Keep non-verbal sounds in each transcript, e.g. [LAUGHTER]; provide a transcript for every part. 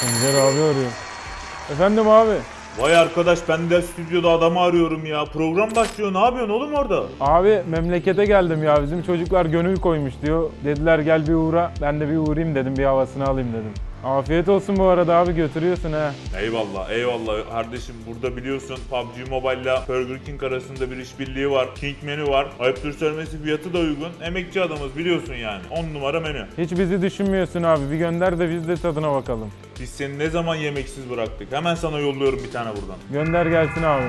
Sencer abi arıyor. Efendim abi. Vay arkadaş ben de stüdyoda adamı arıyorum ya. Program başlıyor. Ne yapıyorsun oğlum orada? Abi memlekete geldim ya. Bizim çocuklar gönül koymuş diyor. Dediler gel bir uğra. Ben de bir uğrayayım dedim. Bir havasını alayım dedim. Afiyet olsun bu arada abi götürüyorsun ha. Eyvallah eyvallah kardeşim burada biliyorsun PUBG Mobile ile Burger King arasında bir işbirliği var. King menü var. Ayıptır söylemesi fiyatı da uygun. Emekçi adamız biliyorsun yani. 10 numara menü. Hiç bizi düşünmüyorsun abi. Bir gönder de biz de tadına bakalım. Biz seni ne zaman yemeksiz bıraktık? Hemen sana yolluyorum bir tane buradan. Gönder gelsin abi.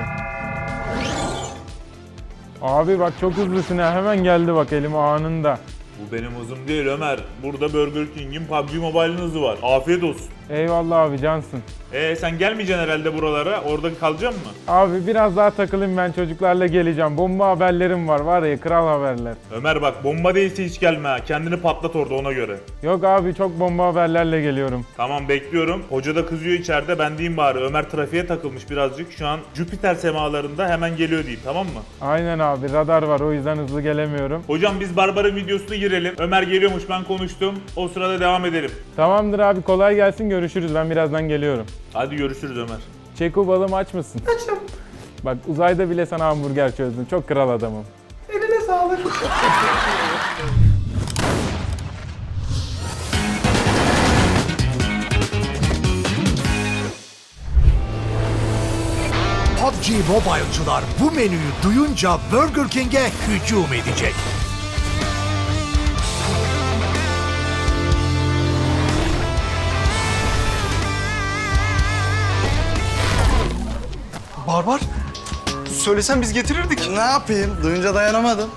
Abi bak çok hızlısın ha. Hemen geldi bak elime anında. Bu benim hızım değil Ömer. Burada Burger King'in PUBG Mobile'ın hızı var. Afiyet olsun. Eyvallah abi cansın. Ee sen gelmeyeceksin herhalde buralara. Orada kalacaksın mı? Abi biraz daha takılayım ben çocuklarla geleceğim. Bomba haberlerim var var ya kral haberler. Ömer bak bomba değilse hiç gelme. Kendini patlat orada ona göre. Yok abi çok bomba haberlerle geliyorum. Tamam bekliyorum. Hoca da kızıyor içeride. Ben diyeyim bari Ömer trafiğe takılmış birazcık. Şu an Jüpiter semalarında hemen geliyor diyeyim tamam mı? Aynen abi radar var o yüzden hızlı gelemiyorum. Hocam biz Barbar'ın videosunu 20 bitirelim. Ömer geliyormuş ben konuştum. O sırada devam edelim. Tamamdır abi kolay gelsin görüşürüz. Ben birazdan geliyorum. Hadi görüşürüz Ömer. Çeko balım aç mısın? Açım. Bak uzayda bile sana hamburger çözdüm. Çok kral adamım. Eline sağlık. PUBG Mobile'çılar bu menüyü duyunca Burger King'e hücum edecek. Barbar, söylesen biz getirirdik. Ne yapayım? Duyunca dayanamadım.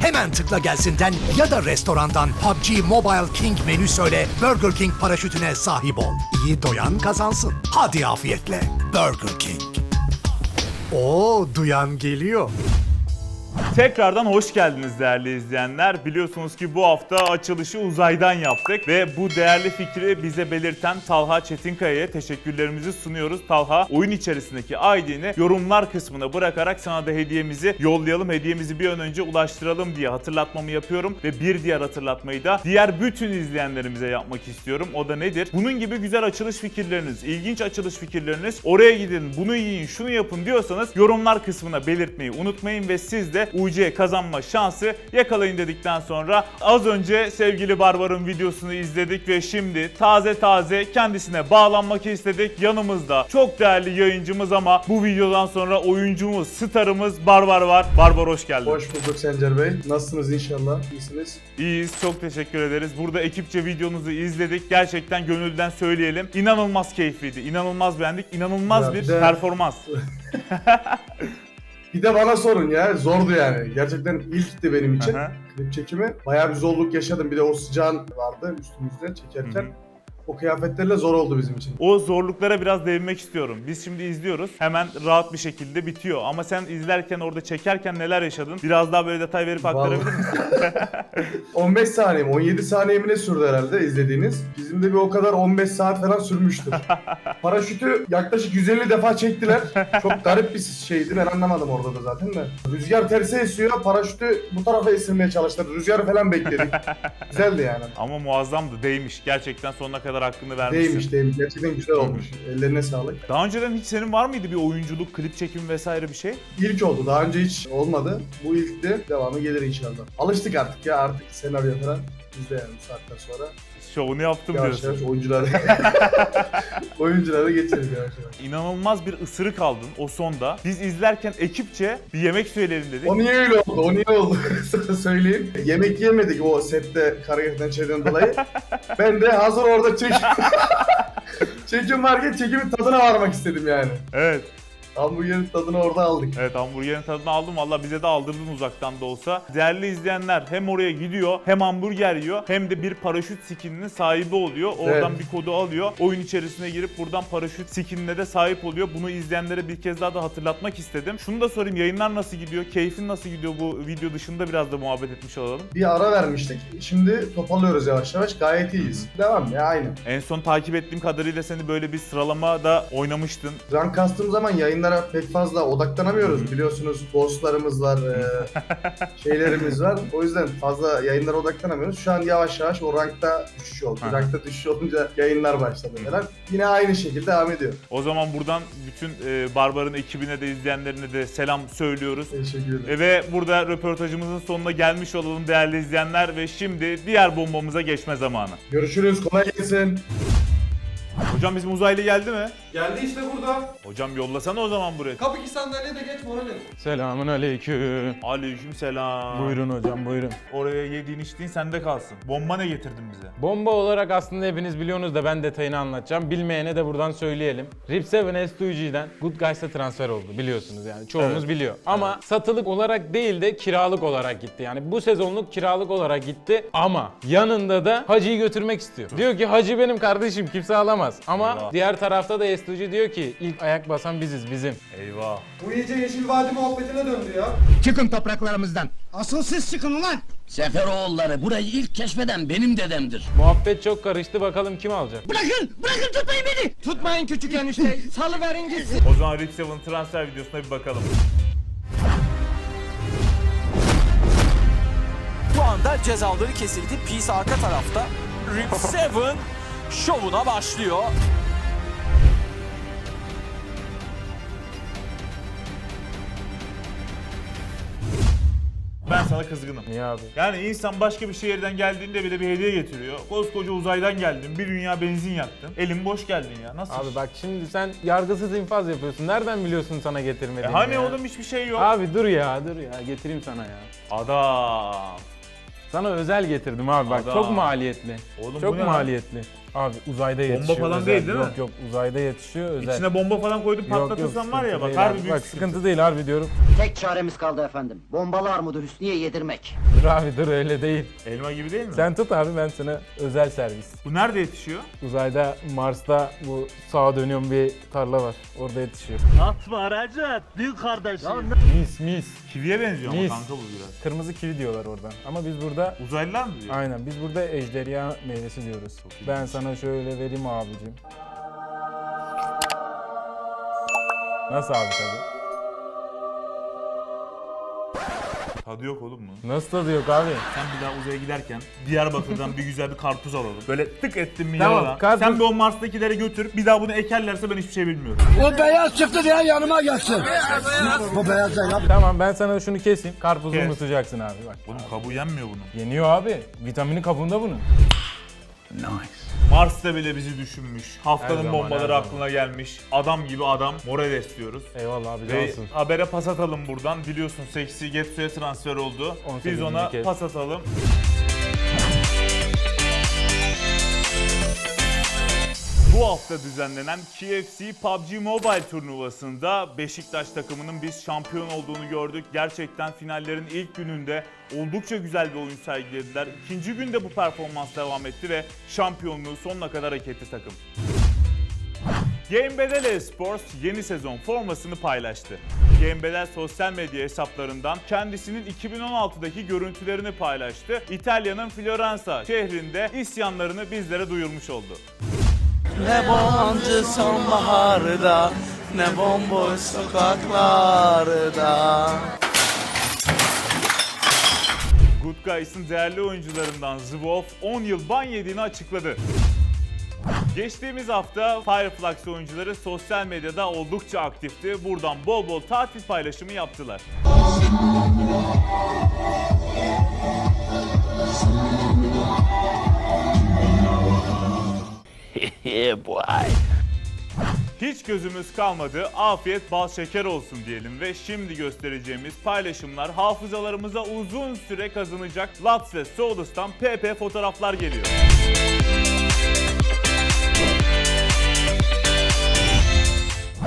Hemen tıkla gelsinden ya da restorandan PUBG Mobile King menü söyle Burger King paraşütüne sahip ol. İyi doyan kazansın. Hadi afiyetle Burger King. Oo duyan geliyor. Tekrardan hoş geldiniz değerli izleyenler. Biliyorsunuz ki bu hafta açılışı uzaydan yaptık ve bu değerli fikri bize belirten Talha Çetinkaya'ya teşekkürlerimizi sunuyoruz. Talha oyun içerisindeki ID'ni yorumlar kısmına bırakarak sana da hediyemizi yollayalım. Hediyemizi bir an önce ulaştıralım diye hatırlatmamı yapıyorum ve bir diğer hatırlatmayı da diğer bütün izleyenlerimize yapmak istiyorum. O da nedir? Bunun gibi güzel açılış fikirleriniz, ilginç açılış fikirleriniz oraya gidin, bunu yiyin, şunu yapın diyorsanız yorumlar kısmına belirtmeyi unutmayın ve siz de UC kazanma şansı yakalayın dedikten sonra az önce sevgili Barbar'ın videosunu izledik ve şimdi taze taze kendisine bağlanmak istedik. Yanımızda çok değerli yayıncımız ama bu videodan sonra oyuncumuz, starımız Barbar var. Barbar hoş geldin. Hoş bulduk Sencer Bey. Nasılsınız inşallah? İyisiniz. İyiyiz, çok teşekkür ederiz. Burada ekipçe videonuzu izledik. Gerçekten gönülden söyleyelim. İnanılmaz keyifliydi, inanılmaz beğendik, inanılmaz Ya bir de- performans. [LAUGHS] [LAUGHS] Bir de bana sorun ya. Zordu yani. Gerçekten ilkti benim için. Aha. Klip çekimi. Bayağı bir zorluk yaşadım. Bir de o sıcağın vardı üstümüzde çekerken. Hı hı. O kıyafetlerle zor oldu bizim için. O zorluklara biraz değinmek istiyorum. Biz şimdi izliyoruz. Hemen rahat bir şekilde bitiyor. Ama sen izlerken orada çekerken neler yaşadın? Biraz daha böyle detay verip aktarabilir misin? [LAUGHS] 15 saniye mi? 17 saniye mi ne sürdü herhalde izlediğiniz? Bizim de bir o kadar 15 saat falan sürmüştür. [LAUGHS] Paraşütü yaklaşık 150 defa çektiler. Çok garip bir şeydi. Ben anlamadım orada da zaten de. Rüzgar terse esiyor. Paraşütü bu tarafa esirmeye çalıştılar. Rüzgarı falan bekledik. [LAUGHS] Güzeldi yani. Ama muazzamdı. Değmiş. Gerçekten sonuna kadar hakkını vermişsin. Değilmiş değilmiş. Gerçekten güzel olmuş. Ellerine sağlık. Daha önceden hiç senin var mıydı bir oyunculuk, klip çekimi vesaire bir şey? İlk oldu. Daha önce hiç olmadı. Bu ilkti. Devamı gelir inşallah. Alıştık artık ya artık senaryo falan. Biz de yani saatten sonra Şovunu yaptım yavaş diyorsun. yavaş oyunculara [LAUGHS] oyunculara geçeriz yavaş yavaş. İnanılmaz bir ısırık aldın o sonda. Biz izlerken ekipçe bir yemek söyleyelim dedik. O niye öyle oldu? O niye oldu? [LAUGHS] Söyleyeyim. Yemek yemedik o sette karagözden şeyden dolayı. [LAUGHS] ben de hazır orada çek... çekim varken çekimin tadına varmak istedim yani. Evet. Hamburgerin tadını orada aldık. Evet hamburgerin tadını aldım. Valla bize de aldırdın uzaktan da olsa. Değerli izleyenler hem oraya gidiyor hem hamburger yiyor hem de bir paraşüt skininin sahibi oluyor. Oradan Evet. bir kodu alıyor. Oyun içerisine girip buradan paraşüt skinine de sahip oluyor. Bunu izleyenlere bir kez daha da hatırlatmak istedim. Şunu da sorayım yayınlar nasıl gidiyor? Keyfin nasıl gidiyor bu video dışında biraz da muhabbet etmiş olalım. Bir ara vermiştik. Şimdi toparlıyoruz yavaş yavaş. Gayet iyiyiz. Devam ya aynı. En son takip ettiğim kadarıyla seni böyle bir sıralamada oynamıştın. Rank kastığım zaman yayınlar yayınlara pek fazla odaklanamıyoruz. Biliyorsunuz ghostlarımız var, e, [LAUGHS] şeylerimiz var. O yüzden fazla yayınlara odaklanamıyoruz. Şu an yavaş yavaş o rankta düşüş oldu. Rankta düşüş olunca yayınlar başladı falan. Yine aynı şekilde devam ediyor. O zaman buradan bütün e, Barbar'ın ekibine de izleyenlerine de selam söylüyoruz. Teşekkür ederim. E, Ve burada röportajımızın sonuna gelmiş olalım değerli izleyenler ve şimdi diğer bombamıza geçme zamanı. Görüşürüz. Kolay gelsin. Hocam bizim uzaylı geldi mi? Geldi işte burada. Hocam yollasana o zaman buraya. Kapı iki sandalye de geç moralim. Selamun aleyküm. Aleyküm selam. Buyurun hocam buyurun. Oraya yediğin içtiğin sende kalsın. Bomba ne getirdin bize? Bomba olarak aslında hepiniz biliyorsunuz da ben detayını anlatacağım. Bilmeyene de buradan söyleyelim. RIP7 S2G'den Good Guys'a transfer oldu biliyorsunuz yani. Çoğumuz Evet. biliyor. Ama satılık olarak değil de kiralık olarak gitti. Yani bu sezonluk kiralık olarak gitti ama yanında da Hacı'yı götürmek istiyor. Diyor ki Hacı benim kardeşim kimse alamaz. Ama Eyvah. diğer tarafta da S2G diyor ki ilk ayak basan biziz bizim. Eyvah. Bu iyice Yeşil Vadi muhabbetine döndü ya. Çıkın topraklarımızdan. Asıl siz çıkın ulan. Seferoğulları burayı ilk keşfeden benim dedemdir. Muhabbet çok karıştı bakalım kim alacak. Bırakın, bırakın tutmayın beni. Tutmayın küçük enişte. [LAUGHS] Salıverin gitsin. O zaman Rip 7 transfer videosuna bir bakalım. Şu anda cezaları kesildi. Peace arka tarafta. Rip 7 [LAUGHS] şovuna başlıyor. Ben sana kızgınım. Niye abi? Yani insan başka bir şehirden geldiğinde bile bir hediye getiriyor. Koskoca uzaydan geldin, bir dünya benzin yaktın. Elin boş geldin ya. Nasıl? Abi iş? bak şimdi sen yargısız infaz yapıyorsun. Nereden biliyorsun sana E getirmediğimi hani ya? oğlum hiçbir şey yok. Abi dur ya dur ya getireyim sana ya. Adam. Sana özel getirdim abi bak Adam. çok maliyetli. Oğlum çok bu ne lan? maliyetli. Abi uzayda yetişiyor. falan özel. değil, değil mi? Yok yok uzayda yetişiyor özel. İçine bomba falan koydun patlatırsan var ya bak değil harbi abi. büyük Bak sıkıntı. sıkıntı değil harbi diyorum. Tek çaremiz kaldı efendim. Bombalı armudu Hüsnü'ye yedirmek. Dur abi dur öyle değil. Elma gibi değil mi? Sen tut abi ben sana özel servis. Bu nerede yetişiyor? Uzayda Mars'ta bu sağa dönüyorum bir tarla var. Orada yetişiyor. Atma Recep, büyük kardeşim. Mis mis. Kiviye benziyor ama Mis. kanka bu biraz. Kırmızı kivi diyorlar oradan. Ama biz burada Uzaylılar mı diyor? Aynen biz burada ejderha meyvesi diyoruz. Ben sana şöyle vereyim abicim. Nasıl abi tadı? Tadı yok oğlum mu? Nasıl tadı yok abi? Sen bir daha uzaya giderken Diyarbakır'dan bir güzel bir karpuz alalım. Böyle tık ettin mi Tamam, karpuz- Sen bir o Mars'takilere götür. Bir daha bunu ekerlerse ben hiçbir şey bilmiyorum. O beyaz çıktı diye yanıma gelsin. Bu beyaz değil abi. Tamam ben sana şunu keseyim. Karpuzu Kes. unutacaksın abi bak. Oğlum kabuğu yenmiyor bunun. Yeniyor abi. Vitamini kabuğunda bunun. Mars'ta bile bizi düşünmüş. Haftanın Her zaman, bombaları her zaman. aklına gelmiş. Adam gibi adam. Morales diyoruz. Eyvallah abi Ve cansın. habere pas atalım buradan. Biliyorsun Seksi Getsu'ya transfer oldu. Biz 18. ona kez. pas atalım. Bu hafta düzenlenen KFC PUBG Mobile turnuvasında Beşiktaş takımının biz şampiyon olduğunu gördük. Gerçekten finallerin ilk gününde oldukça güzel bir oyun sergilediler. İkinci günde bu performans devam etti ve şampiyonluğu sonuna kadar hak etti takım. Game Esports yeni sezon formasını paylaştı. Game sosyal medya hesaplarından kendisinin 2016'daki görüntülerini paylaştı. İtalya'nın Floransa şehrinde isyanlarını bizlere duyurmuş oldu. Ne boncuk sonbaharda, ne bomboş sokaklarda. Good Guys'ın değerli oyuncularından The Wolf 10 yıl ban yediğini açıkladı. Geçtiğimiz hafta Fireflux oyuncuları sosyal medyada oldukça aktifti. Buradan bol bol tatil paylaşımı yaptılar. [LAUGHS] Hiç gözümüz kalmadı. Afiyet bal şeker olsun diyelim ve şimdi göstereceğimiz paylaşımlar hafızalarımıza uzun süre kazanacak Lats ve Solus'tan PP fotoğraflar geliyor.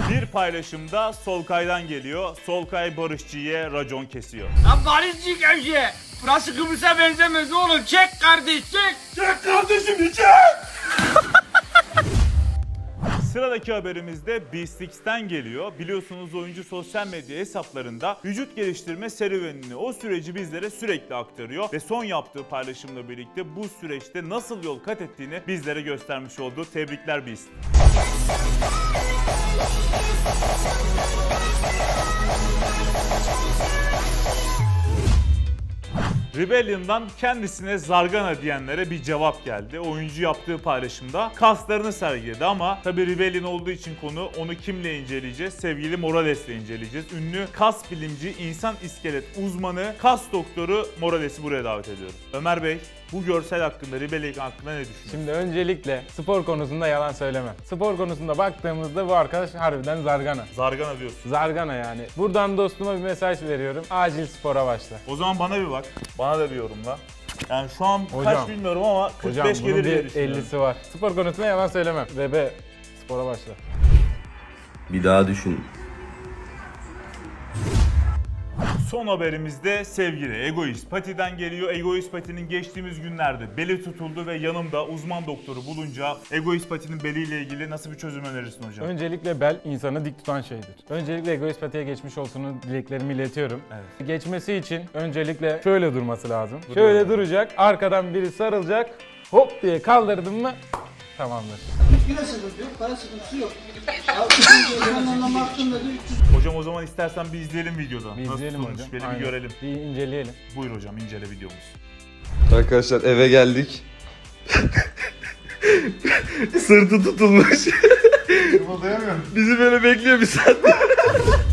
Bir paylaşımda Solkay'dan geliyor. Solkay Barışçı'ya racon kesiyor. Lan Barışçı Gevşe. Burası Kıbrıs'a benzemez oğlum. Çek kardeş çek. Çek kardeşim çek. Sıradaki haberimiz de Beastix'ten geliyor. Biliyorsunuz oyuncu sosyal medya hesaplarında vücut geliştirme serüvenini, o süreci bizlere sürekli aktarıyor ve son yaptığı paylaşımla birlikte bu süreçte nasıl yol kat ettiğini bizlere göstermiş oldu. Tebrikler Beast. Rebellion'dan kendisine Zargana diyenlere bir cevap geldi. Oyuncu yaptığı paylaşımda kaslarını sergiledi ama tabi Rebellion olduğu için konu onu kimle inceleyeceğiz? Sevgili Morales'le inceleyeceğiz. Ünlü kas bilimci, insan iskelet uzmanı, kas doktoru Morales'i buraya davet ediyorum. Ömer Bey, bu görsel hakkında, Rebellion hakkında ne düşünüyorsunuz? Şimdi öncelikle spor konusunda yalan söylemem. Spor konusunda baktığımızda bu arkadaş harbiden zargana. Zargana diyorsun. Zargana yani. Buradan dostuma bir mesaj veriyorum. Acil spora başla. O zaman bana bir bak. Bana da bir yorumla. Yani şu an Hocam. kaç bilmiyorum ama 45 Hocam bunun gelir diye bir düşünüyorum. 50'si var. Spor konusunda yalan söylemem. Bebe spora başla. Bir daha düşün. Son haberimizde sevgili Egoist Pati'den geliyor. Egoist Pati'nin geçtiğimiz günlerde beli tutuldu ve yanımda uzman doktoru bulunca Egoist Pati'nin beliyle ilgili nasıl bir çözüm önerirsin hocam? Öncelikle bel insanı dik tutan şeydir. Öncelikle egoist patiye geçmiş olsun dileklerimi iletiyorum. Evet. Geçmesi için öncelikle şöyle durması lazım. Şöyle duracak, arkadan biri sarılacak, hop diye kaldırdın mı tamamdır. Yine sıkıntı yok. Para sıkıntısı yok. Ekranlarına baktığımda da 300 Hocam o zaman istersen bir izleyelim videoda. Bir nasıl izleyelim tutulmuş, hocam. Beli bir görelim. Bir inceleyelim. Buyur hocam incele videomuz. Arkadaşlar eve geldik. [LAUGHS] Sırtı tutulmuş. Kımıldayamıyorum. Bizi böyle bekliyor bir saat. [LAUGHS]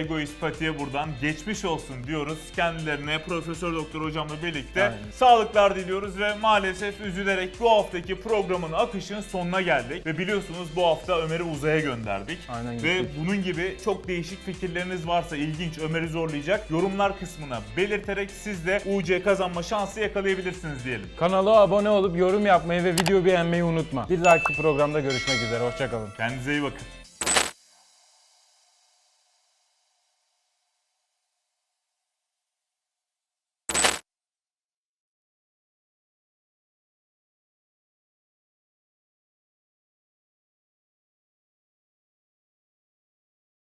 Egoist Pati'ye buradan geçmiş olsun diyoruz. Kendilerine Profesör Doktor hocamla birlikte Aynen. sağlıklar diliyoruz ve maalesef üzülerek bu haftaki programın akışın sonuna geldik. Ve biliyorsunuz bu hafta Ömer'i uzaya gönderdik. Aynen Ve gittik. bunun gibi çok değişik fikirleriniz varsa ilginç Ömer'i zorlayacak yorumlar kısmına belirterek siz de UC kazanma şansı yakalayabilirsiniz diyelim. Kanala abone olup yorum yapmayı ve video beğenmeyi unutma. Bir dahaki programda görüşmek üzere. Hoşçakalın. Kendinize iyi bakın.